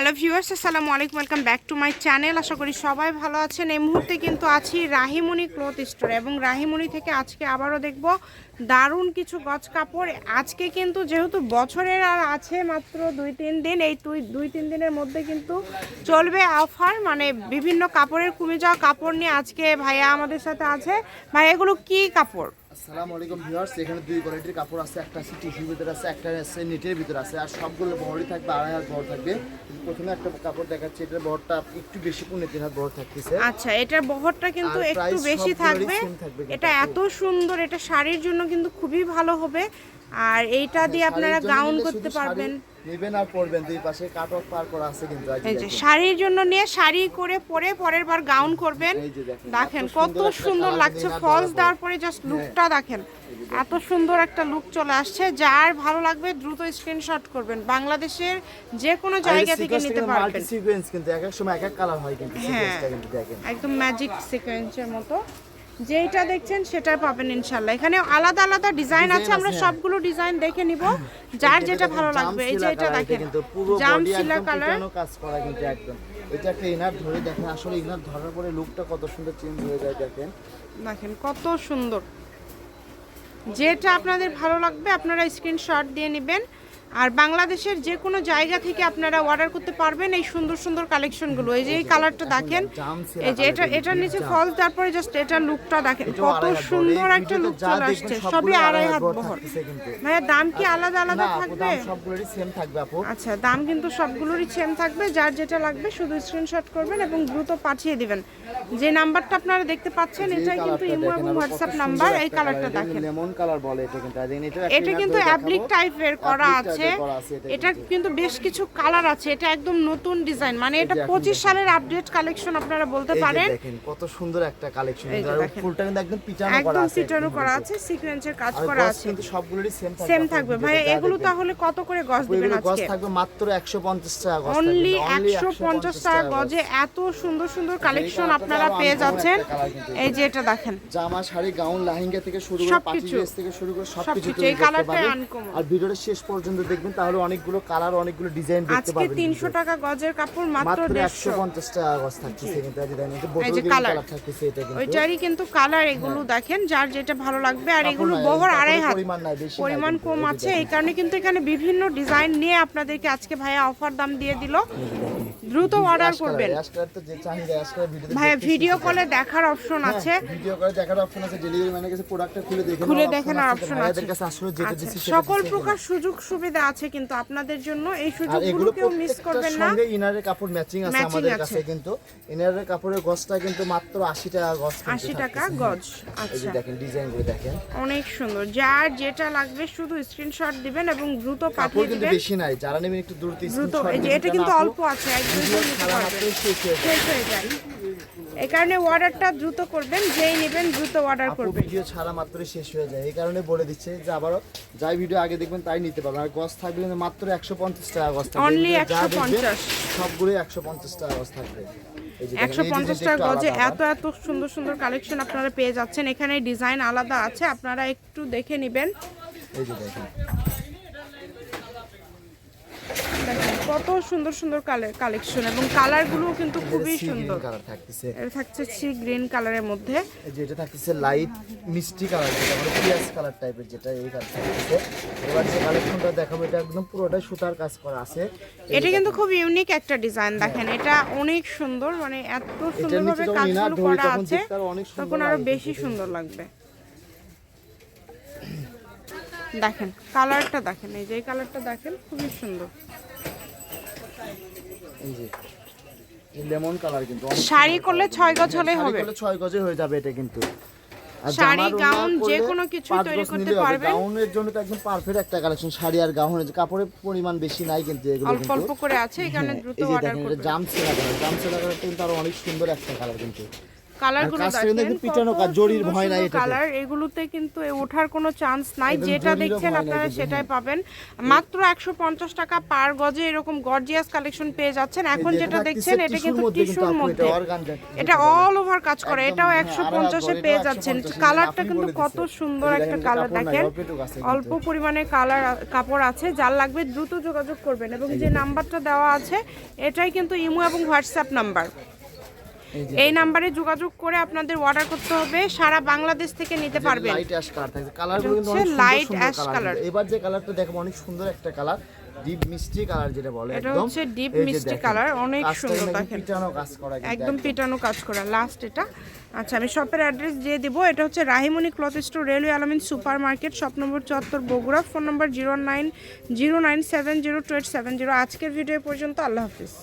Hello viewers, আসসালামু আলাইকুম, welcome back to my channel. আশা করি সবাই ভালো আছেন। এই মুহূর্তে কিন্তু আছি রাহিমণি ক্লথ স্টোর এবং রাহিমণি থেকে আজকে আবারও দেখব দারুণ কিছু গজ কাপড়। আজকে কিন্তু যেহেতু বছরের আর আছে মাত্র দুই তিন দিন, এই দুই তিন দিনের মধ্যে কিন্তু চলবে অফার। মানে বিভিন্ন কাপড়ের কমে যাওয়া কাপড় নিয়ে আজকে ভাইয়া আমাদের সাথে আছে। ভাই এগুলো কি কাপড়? আসসালামু আলাইকুম ভিউয়ার্স এখানে দুই কোয়ালিটির কাপড় আছে একটা আছে টিস্যুর ভিতরে আছে একটা আছে নেটের ভিতরে আছে আর সবগুলো বড়ই থাকবে আড়াই হাত বড় থাকবে। প্রথমে একটা কাপড় দেখাচ্ছি এটার বহরটা একটু বেশি কোন তিন হাত বড় থাকতেছে। আচ্ছা এটার বহরটা কিন্তু একটু বেশি থাকবে। এটা এত সুন্দর এটা শাড়ির জন্য কিন্তু খুবই ভালো হবে। আর এইটা দিয়ে আপনারা শাড়ির জন্য গাউন করতে পারবেন। নেবেন আর পরবেন দুই পাশে কাট অফ পার করা আছে কিন্তু এই যে শাড়ির জন্য নিয়ে শাড়ি করে পরে পরের বার গাউন করবেন। দেখেন, কত সুন্দর লাগছে। ফলস দেওয়ার পরে জাস্ট লুকটা দেখেন। এত সুন্দর একটা লুক চলে আসছে। যার ভালো লাগবে দ্রুত স্ক্রিনশট করবেন। বাংলাদেশের যে কোনো জায়গা থেকে নিতে পারবেন। multi sequence কিন্তু এক এক সময় এক এক কালার হয় কিন্তু হ্যাঁ। কিন্তু দেখেন। একদম ম্যাজিক সিকোয়েন্সের মতো। যেইটা দেখছেন সেটা পাবেন ইনশাল্লাহ এখানে আলাদা আলাদা ডিজাইন আছে আমরা। সবগুলো ডিজাইন দেখে নিব। যার যেটা ভালো লাগবে এই যে এটা দেখেন। জাম সিলা কালার। কাজ করা কিন্তু একদম। এটা একটা ইনার ধরে দেখেন আসলে ইনার ধরার পরে লুকটা কত সুন্দর চেঞ্জ হয়ে যায় দেখেন। দেখেন কত সুন্দর। যেটা আপনাদের ভালো লাগবে আপনারা স্ক্রিনশট দিয়ে নেবেন। আর বাংলাদেশের যে কোনো জায়গা থেকে আপনারা অর্ডার করতে পারবেন এই সুন্দর সুন্দর কালেকশনগুলো এই যে এই কালারটা দেখেন এই যে এটা এটার নিচে ফল তারপরে জাস্ট এটার লুকটা দেখেন কত। সুন্দর একটা লুক চলে আসছে সবই আড়াই হাত বহর। ভাইয়া দাম কি আলাদা আলাদা থাকবে? সবগুলোরই সেম থাকবে আপু। আচ্ছা দাম কিন্তু সবগুলোরই সেম থাকবে যার যেটা লাগবে শুধু স্ক্রিনশট করবেন এবং দ্রুত পাঠিয়ে দিবেন। যে নাম্বারটা আপনারা দেখতে পাচ্ছেন এটাই কিন্তু ইমো এবং হোয়াটসঅ্যাপ নাম্বার এই কালারটা দেখেন। লেমন কালার বলে এটা কিন্তু এটা এটা কিন্তু অ্যাপ্লিক টাইপের করা আছে। আছে। এটা কিন্তু বেশ কিছু কালার আছে এটা একদম নতুন ডিজাইন মানে এটা পঁচিশ সালের আপডেট কালেকশন আপনারা বলতে পারেন। দেখেন কত সুন্দর একটা কালেকশন ফুলটা কিন্তু একদম পিটানো করা একদম আছে করা আছে সিকোয়েন্সের কাজ করা আছে। কিন্তু সবগুলোরই সেম থাকবে সেম থাকবে। ভাই এগুলো তাহলে কত করে গজ দিবেন এগুলো গজ থাকবে মাত্র 150 টাকা গজ অনলি থাকবে, only একশো পঞ্চাশ টাকা গজে এত সুন্দর সুন্দর কালেকশন আপনারা পেয়ে যাচ্ছেন। এই যে এটা দেখেন। জামা শাড়ি গাউন লেহেঙ্গা থেকে শুরু করে পার্টি ড্রেস থেকে শুরু করে সবকিছু এই করতে কালারটাই আর ভিডিওটা শেষ পর্যন্ত দেখবেন তাহলে অনেকগুলো কালার অনেকগুলো ডিজাইন দেখতে পাবেন আজকে পারবেন তিনশো কিন্তু। টাকা গজের কাপড় মাত্র মাত্র 150 টাকা গজ থাকতেছে কিন্তু যে দেখেন এটা এই বোতল কালার। থাকতেছে এটা কিন্তু। ওইটারই কিন্তু কালার এগুলো দেখেন যার যেটা ভালো লাগবে আর এগুলো বহর আড়াই হাত। পরিমাণ নাই, বেশি পরিমাণ কম আছে এই কারণে কিন্তু এখানে বিভিন্ন ডিজাইন নিয়ে আপনাদেরকে আজকে ভাইয়া অফার দাম দিয়ে দিল। দ্রুত অর্ডার করবেন। ভাইয়া ভিডিও কলে দেখার অপশন আছে। ভিডিও কলে দেখার অপশন আছে ডেলিভারি ম্যানের কাছে প্রোডাক্টটা খুলে দেখে খুলে দেখেন অপশন আছে কাছে আসলে যেটা আচ্ছা, সকল প্রকার সুযোগ সুবিধা আছে কিন্তু আপনাদের জন্য এই সুযোগগুলো কেউ মিস করবেন না। সঙ্গে ইনারের কাপড় ম্যাচিং আছে আমাদের কাছে কিন্তু। ইনারের কাপড়ের গজটা কিন্তু মাত্র 80 টাকা গজ কিন্তু আশি টাকা গজ আচ্ছা। দেখেন ডিজাইনগুলো দেখেন। অনেক সুন্দর। যার যেটা লাগবে শুধু স্ক্রিনশট দিবেন এবং দ্রুত কাপড় পাঠিয়ে কিন্তু দিবেন। বেশি নাই। যারা নেবেন একটু দ্রুত দ্রুত এই যে এটা কিন্তু অল্প আছে এক দুই ভিডিও দিন নিতে ছাড়া পারবেন মাত্রই শেষ হয়ে যায়। এই কারণে অর্ডারটা দ্রুত করবেন যেই নেবেন দ্রুত অর্ডার করবেন। ভিডিও ছাড়া মাত্রই শেষ হয়ে যায়। এই কারণে বলে দিচ্ছে যে আবারও যাই ভিডিও আগে দেখবেন তাই নিতে পারবেন। আর গজ থাকবে মাত্র একশো পঞ্চাশ টাকা গজ থাকবে। যা দেখবেন 150 সবগুলোই একশো পঞ্চাশ টাকা গজ থাকবে। একশো পঞ্চাশ টাকা গজে এত এত সুন্দর সুন্দর কালেকশন আপনারা পেয়ে যাচ্ছেন। এখানে ডিজাইন আলাদা আছে আপনারা একটু দেখে নেবেন। এই যে দেখেন দেখেন কত সুন্দর সুন্দর কালেকশন এবং কালারগুলো কিন্তু খুবই সুন্দর। কালার থাকতেছে। এটা থাকছে সি গ্রিন কালারের মধ্যে। এই যে এটা থাকতেছে লাইট মিষ্টি কালার যেটা মানে পিঁয়াজ কালার টাইপের যেটা এই কালার থাকতেছে। এবার যে কালেকশনটা দেখাবো এটা একদম পুরোটা সুতার কাজ করা আছে। এটা কিন্তু খুব ইউনিক একটা ডিজাইন দেখেন এটা অনেক সুন্দর মানে এত সুন্দরভাবে কাজগুলো করা আছে আরও তখন আরও বেশি সুন্দর লাগবে। দেখেন কালারটা দেখেন এই যে কালারটা দেখেন খুবই সুন্দর। এই যে লেমন কালার কিন্তু শাড়ি করলে ছয় গজ হলেই হবে। করলে ছয় গজে হয়ে যাবে এটা কিন্তু। আর শাড়ি, গাউন যে কোনো কিছু তৈরি করতে পারবে। গাউনের জন্য তো একদম পারফেক্ট একটা কালেকশন শাড়ি আর গাউনের যে কাপড়ের পরিমাণ বেশি নাই কিন্তু এগুলো অল্প অল্প করে আছে এখানে হ্যাঁ, দ্রুত অর্ডার দেখেন জামসেলা করবেন জাম সেলা কালার জাম কালার কিন্তু আরও অনেক সুন্দর একটা কালার কিন্তু। কালারগুলো কাজটা কিন্তু দেখেন পিটানো কাজ, জরির ভয় নাই এটাতে। কালার এগুলোতে কিন্তু ওঠার কোনো চান্স নাই। যেটা দেখছেন আপনারা সেটাই পাবেন। মাত্র একশো পঞ্চাশ টাকা পার গজে এরকম গর্জিয়াস কালেকশন পেয়ে যাচ্ছেন। এখন যেটা দেখছেন এটা কিন্তু টিস্যুর মধ্যে। এটা অল ওভার কাজ করে। এটাও হ্যাঁ, পেয়ে যাচ্ছেন। কালারটা কিন্তু কত সুন্দর একটা কালার দেখেন। অল্প পরিমাণে কালার কাপড় আছে যার লাগবে দ্রুত যোগাযোগ করবেন। এবং যে নাম্বারটা দেওয়া আছে এটাই কিন্তু ইমো এবং হোয়াটসঅ্যাপ নাম্বার এই নাম্বারে যোগাযোগ করে আপনাদের অর্ডার করতে হবে। সারা বাংলাদেশ থেকে নিতে পারবেন। লাইট অ্যাশ কালার থাকছে। কালারগুলো কিন্তু অনেক সুন্দর light সুন্দর কালার এবার যে কালারটা দেখাবো অনেক সুন্দর একটা কালার ডিপ মিষ্টি কালার যেটা বলে এটা হচ্ছে যে মিষ্টি দেখেন, অনেক সুন্দর দেখেন। পিটানো কাজ করা একদম পিটানো কাজ করা। লাস্ট এটা। আচ্ছা আমি শপের অ্যাড্রেস দিয়ে দিব। এটা হচ্ছে Rahimoni cloth store railway Alamin super market shop number চুয়াত্তর Bogura. Phone number zero nine zero nine seven zero two eight seven zero আজকের ভিডিও পর্যন্ত আল্লাহ হাফিজ।